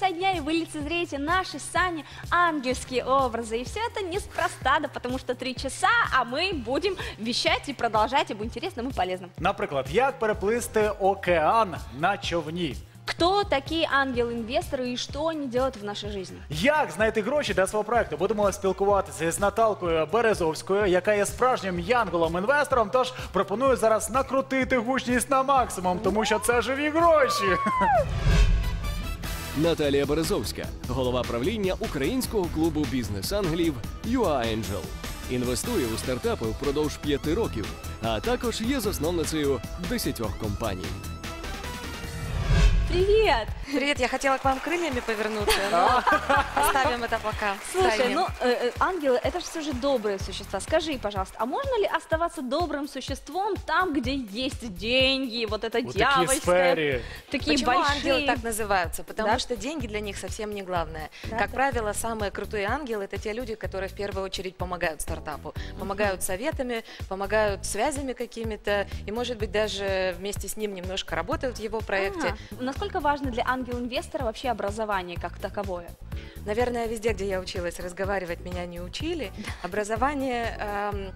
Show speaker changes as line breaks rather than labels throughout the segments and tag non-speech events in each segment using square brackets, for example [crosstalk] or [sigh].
конца дня и вы лицезреете наши с Саней ангельские образы. И все это неспроста, да потому что три часа, а мы будем вещать и продолжать об интересном и полезном.
Наприклад, як переплисти океан на човні?
Кто такие ангелы-инвесторы и что они делают в нашей жизни?
Як знайти гроші для свого проекту? Будемо спілкуватися з Наталкою Березовською, яка є справжнім янголом-інвестором. Тож пропоную зараз накрутити гучність на максимум, тому що це живі гроші.
Наталія Березовська, голова правління українського клубу бізнес англів Angel. Інвестує у стартапи впродовж п'яти років, а також є засновницею десятьох компаній.
Привет!
Привет, я хотела к вам крыльями повернуться, но оставим это пока.
Слушай, ну э, э, ангелы это же все же добрые существа. Скажи, пожалуйста, а можно ли оставаться добрым существом там, где есть деньги, вот это дьявольское,
сфері.
такие
Почему
большие?
ангелы так называются? Потому
Да?
что деньги для них совсем не главное.
Да,
как
да.
правило, самые крутые ангелы это те люди, которые в первую очередь помогают стартапу, помогают советами, помогают связями какими-то, и, может быть, даже вместе с ним немножко работают в его проекте.
Ага. Насколько важно для ангел-инвестора вообще образование как таковое?
Наверное, везде, где я училась разговаривать, меня не учили. Образование эм,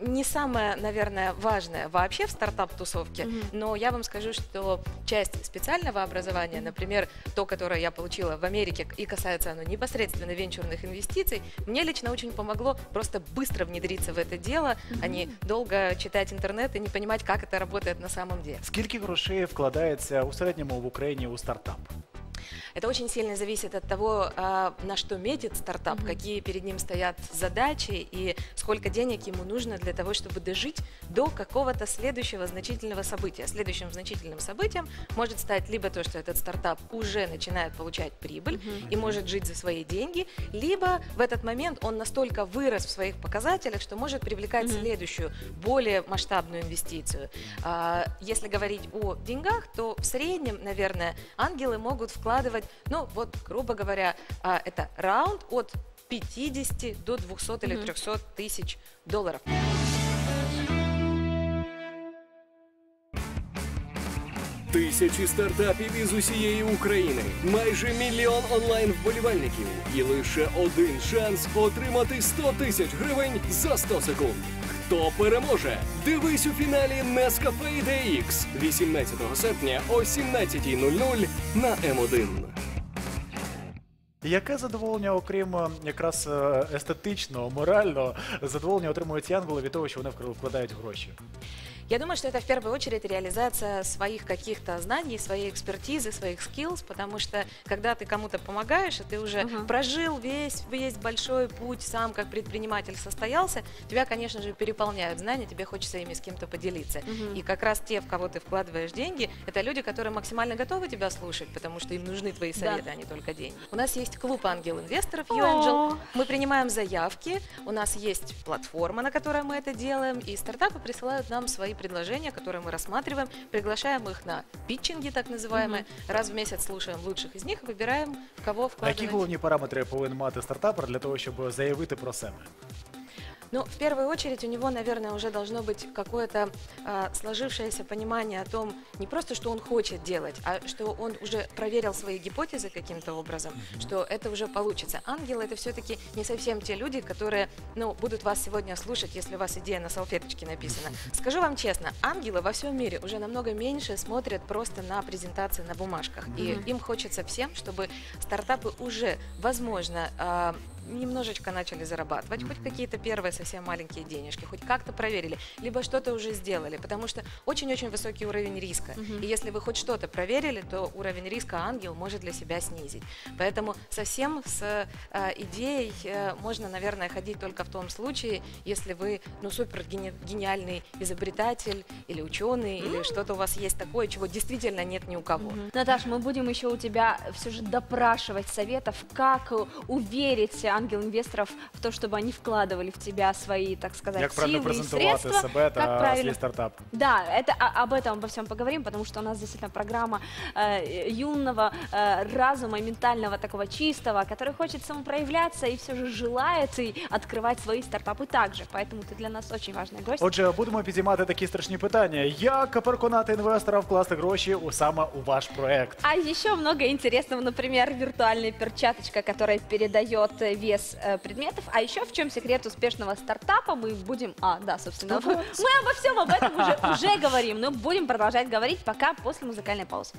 не самое, наверное, важное вообще в стартап-тусовке,
Мгм.
но я вам скажу, что часть специального образования, например, то, которое я получила в Америке, и касается оно непосредственно венчурных инвестиций, мне лично очень помогло просто быстро внедриться в это дело, а не долго читать интернет и не понимать, как это работает на самом деле.
Скільки грошей вкладається у середньому в Україні у стартап?
Это очень сильно зависит от того, а, на что метит стартап,
Мгм.
какие перед ним стоят задачи и сколько денег ему нужно для того, чтобы дожить до какого-то следующего значительного события. Следующим значительным событием может стать либо то, что этот стартап уже начинает получать прибыль и может жить за свои деньги, либо в этот момент он настолько вырос в своих показателях, что может привлекать
Мгм.
следующую, более масштабную инвестицию. А, Если говорить о деньгах, то в среднем, наверное, ангелы могут вкладывать, ну вот, грубо говоря, а, это раунд от 50 до 200 или
Мгм.
300 тысяч долларов.
Тисячі стартапів із усієї України, майже мільйон онлайн вболівальників і лише один шанс отримати 100 тисяч гривень за 100 секунд. Хто переможе? Дивись у фіналі Nescafe DX 18 серпня о 17.00 на М1.
Яке задоволення, окрім е, якраз е, естетичного, морального, задоволення отримують янголи від того, що вони вкладають гроші?
Я думаю, что это в первую очередь реализация своих каких-то знаний, своей экспертизы, своих skills, потому что когда ты кому-то помогаешь, и ты уже
Мгм.
прожил весь, весь большой путь, сам как предприниматель состоялся, тебя, конечно же, переполняют знания, тебе хочется ими с кем-то поделиться.
Мгм.
И как раз те, в кого ты вкладываешь деньги, это люди, которые максимально готовы тебя слушать, потому что им нужны твои
Да.
советы, а не только деньги. У нас есть клуб ангел-инвесторов. YouAngel. Мы принимаем заявки, у нас есть платформа, на которой мы это делаем, и стартапы присылают нам свои предложения, которые мы рассматриваем, приглашаем их на питчинги, так называемые. Раз в месяц слушаем лучших из них и выбираем, в кого
А які
вкладывать.
головні параметри повинен мати стартапер для того, щоб заявити про себе?
Ну, в первую очередь, у него, наверное, уже должно быть какое-то а, сложившееся понимание о том, не просто, что он хочет делать, а что он уже проверил свои гипотезы каким-то образом, что это уже получится. Ангелы это все-таки не совсем те люди, которые, ну, будут вас сегодня слушать, если у вас идея на салфеточке написана. [laughs] Скажу вам честно, ангелы во всем мире уже намного меньше смотрят просто на презентации на бумажках. И
Мгм.
им хочется всем, чтобы стартапы уже, возможно, а, немножечко начали зарабатывать, хоть какие-то первые совсем маленькие денежки, хоть как-то проверили, либо что-то уже сделали, потому что очень-очень высокий уровень риска.
Мгм.
И если вы хоть что-то проверили, то уровень риска ангел может для себя снизить. Поэтому совсем с э, идеей э, можно, наверное, ходить только в том случае, если вы, ну, супер гени- гениальный изобретатель или ученый, или что-то у вас есть такое, чего действительно нет ни у кого.
Мгм. Наташ, мы будем еще у тебя все же допрашивать советов, как э, уверить ангел инвесторов в то, чтобы они вкладывали в тебя свои, так сказать,
Як правильно
силы и
презентувати
средства.
себе
как
та
правильно
свій стартап?
да, это о- об этом обо всем поговорим, потому что у нас действительно программа э, юного э, разума, ментального такого чистого, который хочет самопроявляться и все же желает и открывать свои стартапы также. Поэтому ты для нас очень важный гость.
Отже, будемо підіймати такі страшні питання. Як переконати інвестора вкласти гроші у саме у ваш проект?
А еще много интересного, например, виртуальная перчаточка, которая передает э, вес э, предметов. А еще в чем секрет успешного стартапа мы будем... А, да, собственно, мы обо всем об этом уже, уже говорим, но будем продолжать говорить пока после музыкальной паузы.